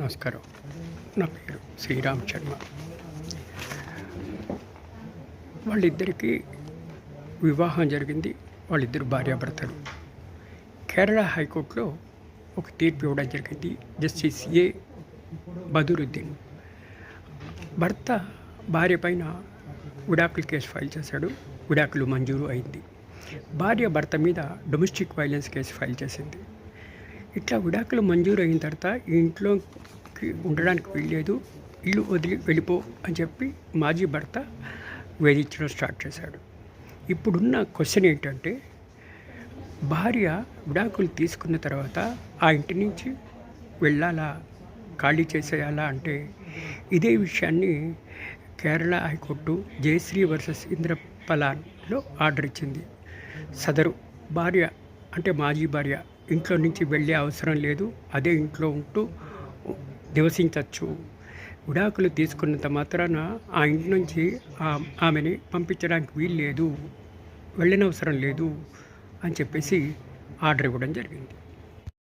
నమస్కారం. నా పేరు శ్రీరామ్ శర్మ. వాళ్ళిద్దరికీ వివాహం జరిగింది. వాళ్ళిద్దరు భార్యాభర్తలు. కేరళ హైకోర్టులో ఒక తీర్పు ఇవ్వడం జరిగింది. Justice A. బదురుద్దీన్. భర్త భార్య పైన విడాకులు కేసు ఫైల్ చేశాడు. విడాకులు మంజూరు అయింది. భార్య భర్త మీద డొమెస్టిక్ వైలెన్స్ కేసు ఫైల్ చేసింది. ఇట్లా విడాకులు మంజూరు అయిన తర్వాత ఇంట్లోకి ఉండడానికి వెళ్ళలేదు ఇల్లు వదిలి వెళ్ళిపో అని చెప్పి మాజీ భర్త వేధించడం స్టార్ట్ చేశాడు. ఇప్పుడున్న క్వశ్చన్ ఏంటంటే భార్య విడాకులు తీసుకున్న తర్వాత ఆ ఇంటి నుంచి వెళ్ళాలా ఖాళీ చేసేయాలా అంటే ఇదే విషయాన్ని Kerala high court Jayashree versus ఇంద్రపలాన్లో order ఇచ్చింది. సదరు భార్య అంటే మాజీ భార్య ఇంట్లో నుంచి వెళ్ళే అవసరం లేదు. అదే ఇంట్లో ఉంటూ నివసించవచ్చు విడాకులు తీసుకున్నంత మాత్రాన ఆ ఇంటి నుంచి ఆమెని పంపించడానికి వీలు లేదు. వెళ్ళనవసరం లేదు అని చెప్పేసి ఆర్డర్ ఇవ్వడం జరిగింది.